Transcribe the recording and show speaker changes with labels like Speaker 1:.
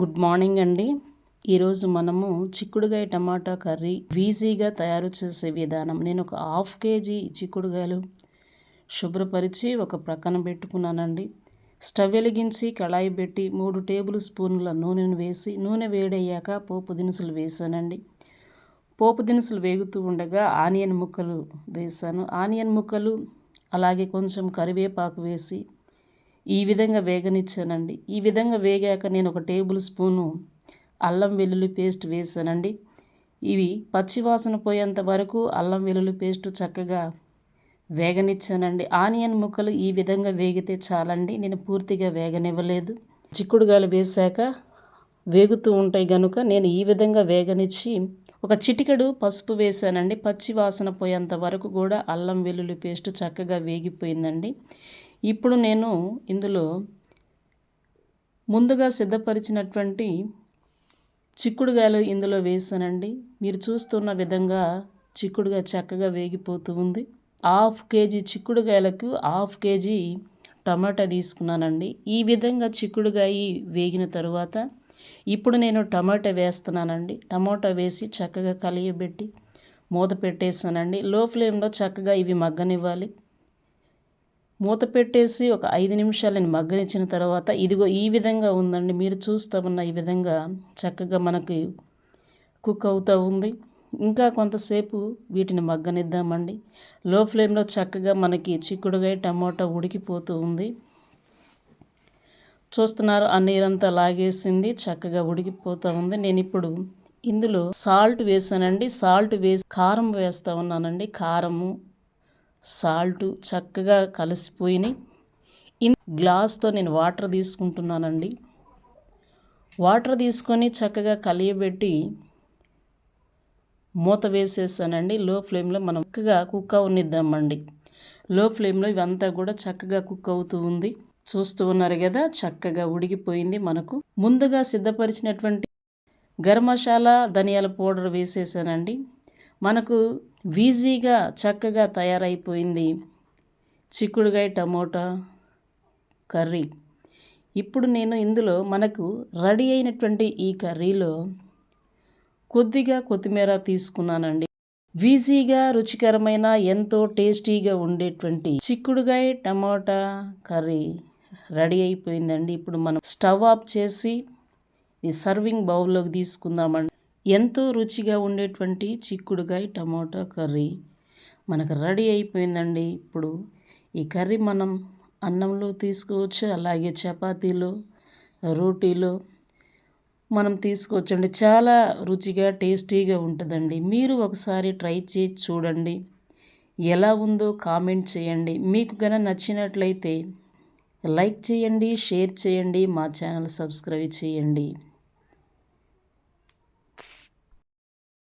Speaker 1: Good morning అండి. ఈరోజు మనము చిక్కుడుగాయ టమాటా కర్రీ ఈజీగా తయారు చేసే విధానం. నేను ఒక హాఫ్ కేజీ చిక్కుడుగాయలు శుభ్రపరిచి ఒక ప్రక్కన పెట్టుకున్నానండి. స్టవ్ వెలిగించి కళాయి పెట్టి మూడు టేబుల్ స్పూన్ల నూనెను వేసి నూనె వేడయ్యాక పోపు దినుసులు వేసానండి. పోపు దినుసులు వేగుతూ ఉండగా ఆనియన్ ముక్కలు వేసాను. ఆనియన్ ముక్కలు అలాగే కొంచెం కరివేపాకు వేసి ఈ విధంగా వేగనిచ్చానండి. ఈ విధంగా వేగాక నేను ఒక టేబుల్ స్పూను అల్లం వెల్లుల్లి పేస్ట్ వేసానండి. ఇవి పచ్చివాసన పోయేంత వరకు అల్లం వెల్లుల్లి పేస్ట్ చక్కగా వేగనిచ్చానండి. ఆనియన్ ముక్కలు ఈ విధంగా వేగితే చాలండి. నేను పూర్తిగా వేగనివ్వలేదు. చిక్కుడుగాయలు వేశాక వేగుతూ ఉంటాయి కనుక నేను ఈ విధంగా వేగనిచ్చి ఒక చిటికెడు పసుపు వేసానండి. పచ్చి వాసన పోయేంత వరకు కూడా అల్లం వెల్లుల్లి పేస్ట్ చక్కగా వేగిపోయిందండి. ఇప్పుడు నేను ఇందులో ముందుగా సిద్ధపరిచినటువంటి చిక్కుడుగాయలు ఇందులో వేసానండి. మీరు చూస్తున్న విధంగా చిక్కుడుగా చక్కగా వేగిపోతూ ఉంది. హాఫ్ కేజీ చిక్కుడుగాయలకు హాఫ్ కేజీ టమాటా తీసుకున్నానండి. ఈ విధంగా చిక్కుడుగాయ వేగిన తరువాత ఇప్పుడు నేను టమాటా వేస్తున్నానండి. టమాటా వేసి చక్కగా కలియబెట్టి మూత పెట్టేసానండి. లో ఫ్లేమ్లో చక్కగా ఇవి మగ్గనివ్వాలి. మూత పెట్టేసి ఒక ఐదు నిమిషాలని మగ్గనిచ్చిన తర్వాత ఇదిగో ఈ విధంగా ఉందండి మీరు చూస్తూ ఉన్న ఈ విధంగా చక్కగా మనకి కుక్ అవుతూ ఉంది. ఇంకా కొంతసేపు వీటిని మగ్గనిద్దామండి. లో ఫ్లేమ్లో చక్కగా మనకి చిక్కుడుగాయ టమోటా ఉడికిపోతూ ఉంది. చూస్తున్నారు ఆ నీరంతా లాగేసింది చక్కగా ఉడికిపోతూ ఉంది. నేను ఇప్పుడు ఇందులో సాల్ట్ వేసానండి. సాల్ట్ వేసి కారం వేస్తూ ఉన్నానండి. కారము సాల్ట్ చక్కగా కలిసిపోయినాయి. ఇన్ గ్లాస్తో నేను వాటర్ తీసుకుంటున్నానండి. వాటర్ తీసుకొని చక్కగా కలియబెట్టి మూత వేసేసానండి. లో ఫ్లేమ్లో మనం చక్కగా కుక్ అవనిద్దామండి. లో ఫ్లేమ్లో ఇవంతా కూడా చక్కగా కుక్ అవుతూ ఉంది. చూస్తూ ఉన్నారు కదా చక్కగా ఉడికిపోయింది మనకు. ముందుగా సిద్ధపరిచినటువంటి గరం మసాలా ధనియాల పౌడర్ వేసేసానండి. మనకు వీజీగా చక్కగా తయారైపోయింది. చిక్కుడుగాయ టమోటా కర్రీ. ఇప్పుడు నేను ఇందులో మనకు రెడీ అయినటువంటి ఈ కర్రీలో కొద్దిగా కొత్తిమీర తీసుకున్నానండి. వీజీగా రుచికరమైన ఎంతో టేస్టీగా ఉండేటువంటి చిక్కుడుగాయ టమాటా కర్రీ రెడీ అయిపోయిందండి. ఇప్పుడు మనం స్టవ్ ఆఫ్ చేసి ఈ సర్వింగ్ బౌల్లోకి తీసుకుందామండి. ఎంతో రుచిగా ఉండేటువంటి చిక్కుడుగాయ టమాటా కర్రీ. మనకు రెడీ అయిపోయిందండి. ఇప్పుడు ఈ కర్రీ మనం అన్నంలో తీసుకోవచ్చు అలాగే చపాతీలో రోటీలో మనం తీసుకోవచ్చండి. చాలా రుచిగా టేస్టీగా ఉంటుందండి. మీరు ఒకసారి ట్రై చేసి చూడండి. ఎలా ఉందో కామెంట్ చేయండి. మీకు కనుక నచ్చినట్లయితే లైక్ చేయండి షేర్ చేయండి మా ఛానల్ సబ్స్క్రైబ్ చేయండి.